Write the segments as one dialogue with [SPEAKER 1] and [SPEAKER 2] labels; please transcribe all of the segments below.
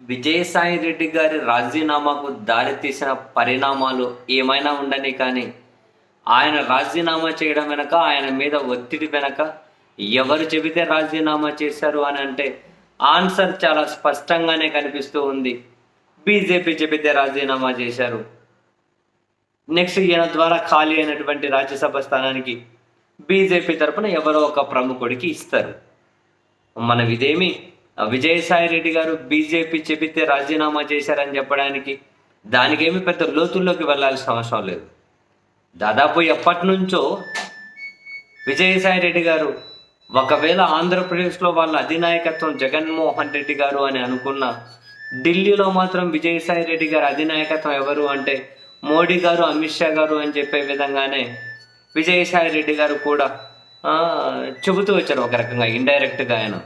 [SPEAKER 1] విజయసాయి రెడ్డి గారి రాజీనామాకు దారితీసిన పరిణామాలు ఏమైనా ఉండని కానీ ఆయన రాజీనామా చేయడం వెనక ఆయన మీద ఒత్తిడి వెనక ఎవరు చెబితే రాజీనామా చేశారు అని అంటే ఆన్సర్ చాలా స్పష్టంగానే కనిపిస్తూ ఉంది. బీజేపీ చెబితే రాజీనామా చేశారు. నెక్స్ట్ ఈయన ద్వారా ఖాళీ అయినటువంటి రాజ్యసభ స్థానానికి బీజేపీ తరపున ఎవరో ఒక ప్రముఖుడికి ఇస్తారు. మనం ఇదేమి విజయసాయి రెడ్డి గారు బీజేపీ చెబితే రాజీనామా చేశారని చెప్పడానికి దానికేమి పెద్ద లోతుల్లోకి వెళ్ళాల్సిన అవసరం లేదు. దాదాపు ఎప్పటి నుంచో విజయసాయి రెడ్డి గారు ఒకవేళ ఆంధ్రప్రదేశ్లో వాళ్ళ అధినాయకత్వం జగన్మోహన్ రెడ్డి గారు అని అనుకున్న ఢిల్లీలో మాత్రం విజయసాయి రెడ్డి గారు అధినాయకత్వం ఎవరు అంటే మోడీ గారు అమిత్ షా గారు అని చెప్పే విధంగానే విజయసాయి రెడ్డి గారు కూడా చెబుతూ వచ్చారు ఒక రకంగా ఇండైరెక్ట్గా ఆయన.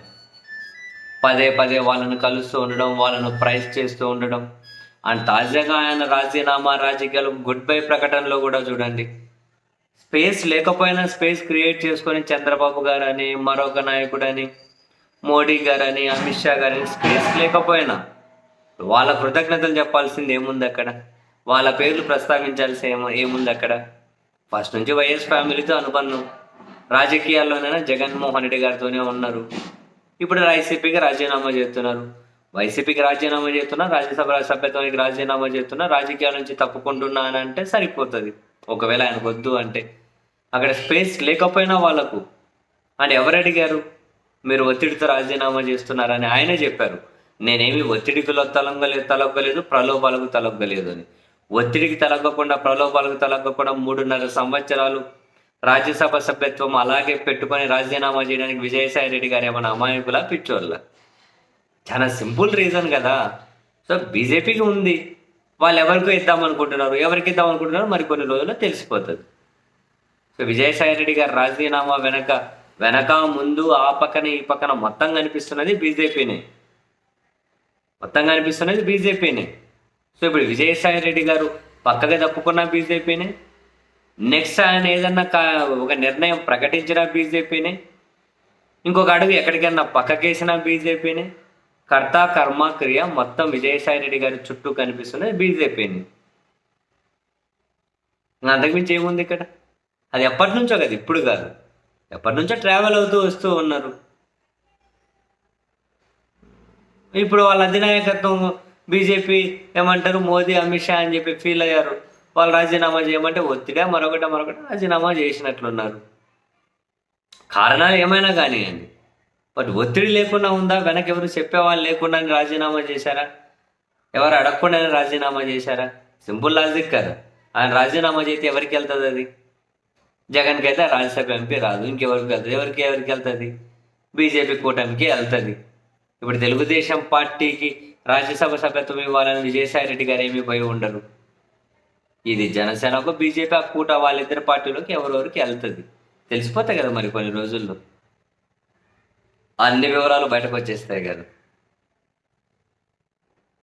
[SPEAKER 1] పదే పదే వాళ్ళను కలుస్తూ ఉండడం వాళ్ళను ప్రైజ్ చేస్తూ ఉండడం. అండ్ తాజాగా ఆయన రాజీనామా రాజకీయాలు గుడ్ బై ప్రకటనలో కూడా చూడండి. స్పేస్ లేకపోయినా స్పేస్ క్రియేట్ చేసుకొని చంద్రబాబు గారని మరొక నాయకుడని మోడీ గారని అమిత్ షా గారని స్పేస్ లేకపోయినా వాళ్ళ కృతజ్ఞతలు చెప్పాల్సింది ఏముంది అక్కడ? వాళ్ళ పేర్లు ప్రస్తావించాల్సి ఏమో ఏముంది అక్కడ? ఫస్ట్ నుంచి వైఎస్ ఫ్యామిలీతో అనుబంధం. రాజకీయాల్లోనైనా జగన్మోహన్ రెడ్డి గారితోనే ఉన్నారు. ఇప్పుడు వైసీపీకి రాజీనామా చేస్తున్నారు. వైసీపీకి రాజీనామా చేస్తున్నా రాజ్యసభ సభ్యత్వానికి రాజీనామా చేస్తున్నా రాజకీయాల నుంచి తప్పుకుంటున్నా అని అంటే సరిపోతుంది. ఒకవేళ ఆయనకు వద్దు అంటే. అక్కడ స్పేస్ లేకపోయినా వాళ్ళకు. అని ఎవరు అడిగారు? మీరు ఒత్తిడితో రాజీనామా చేస్తున్నారని ఆయనే చెప్పారు. నేనేమి ఒత్తిడికి తలంగలేదు తలొగ్గలేదు ప్రలోభాలకు తలొగ్గలేదు అని. ఒత్తిడికి తలగ్గకుండా ప్రలోభాలకు తలగ్గకుండా మూడున్నర సంవత్సరాలు రాజ్యసభ సభ్యత్వం అలాగే పెట్టుకొని రాజీనామా చేయడానికి విజయసాయి రెడ్డి గారు ఏమైనా అమాయకుల పిచ్చోళ్ళ? చాలా సింపుల్ రీజన్ కదా. సో బీజేపీకి ఉంది. వాళ్ళు ఎవరికి ఇద్దాం అనుకుంటున్నారు ఎవరికి ఇద్దాం అనుకుంటున్నారు మరి కొన్ని రోజుల్లో తెలిసిపోతుంది. సో విజయసాయి రెడ్డి గారు రాజీనామా వెనక వెనక ముందు ఆ పక్కన ఈ పక్కన మొత్తం కనిపిస్తున్నది బీజేపీనే. మొత్తం కనిపిస్తున్నది బీజేపీనే. సో ఇప్పుడు విజయసాయి రెడ్డి గారు పక్కగా తప్పుకున్న బీజేపీనే. నెక్స్ట్ ఆయన ఏదన్నా కా- ఒక నిర్ణయం ప్రకటించిన బీజేపీనే? ఇంకొక అడుగు ఎక్కడికైనా పక్కకేసినా బీజేపీనే? కర్త కర్మ క్రియ మొత్తం విజయసాయి రెడ్డి గారి చుట్టూ కనిపిస్తున్నది బీజేపీని. అంతకుమించి ఏముంది ఇక్కడ? అది ఎప్పటి నుంచో కదా ఇప్పుడు కాదు. ఎప్పటి నుంచో ట్రావెల్ అవుతూ వస్తూ ఉన్నారు. ఇప్పుడు వాళ్ళ అధినాయకత్వం బీజేపీ ఏమంటారు? మోదీ అమిత్ షా అని చెప్పి ఫీల్ అయ్యారు. వాళ్ళు రాజీనామా చేయమంటే ఒత్తిడా మరొకటి మరొకటి రాజీనామా చేసినట్లున్నారు. కారణాలు ఏమైనా కానివ్వండి. బట్ ఒత్తిడి లేకుండా ఉందా? వెనక ఎవరు చెప్పేవాళ్ళు లేకుండా రాజీనామా చేశారా? ఎవరు అడగకుండానే రాజీనామా చేశారా? సింపుల్ లాజిక్ కదా. ఆయన రాజీనామా చేస్తే ఎవరికి వెళ్తుంది అది? జగన్కి అయితే రాజ్యసభ ఎంపీ రాదు ఇంకెవరికి వెళ్తుంది? ఎవరికి ఎవరికి వెళ్తుంది? బీజేపీ కూటమికి వెళ్తుంది. ఇప్పుడు తెలుగుదేశం పార్టీకి రాజ్యసభ సభ్యత్వం ఇవ్వాలని విజయసాయి రెడ్డి గారు ఏమీ పోయి ఉండరు ఇది జనసేనకు బీజేపీ ఆ కూట వాళ్ళిద్దరి పార్టీలోకి ఎవరెవరికి వెళ్తుంది? తెలిసిపోతాయి కదా మరి కొన్ని రోజుల్లో. అన్ని వివరాలు బయటకు వచ్చేస్తాయి కదా.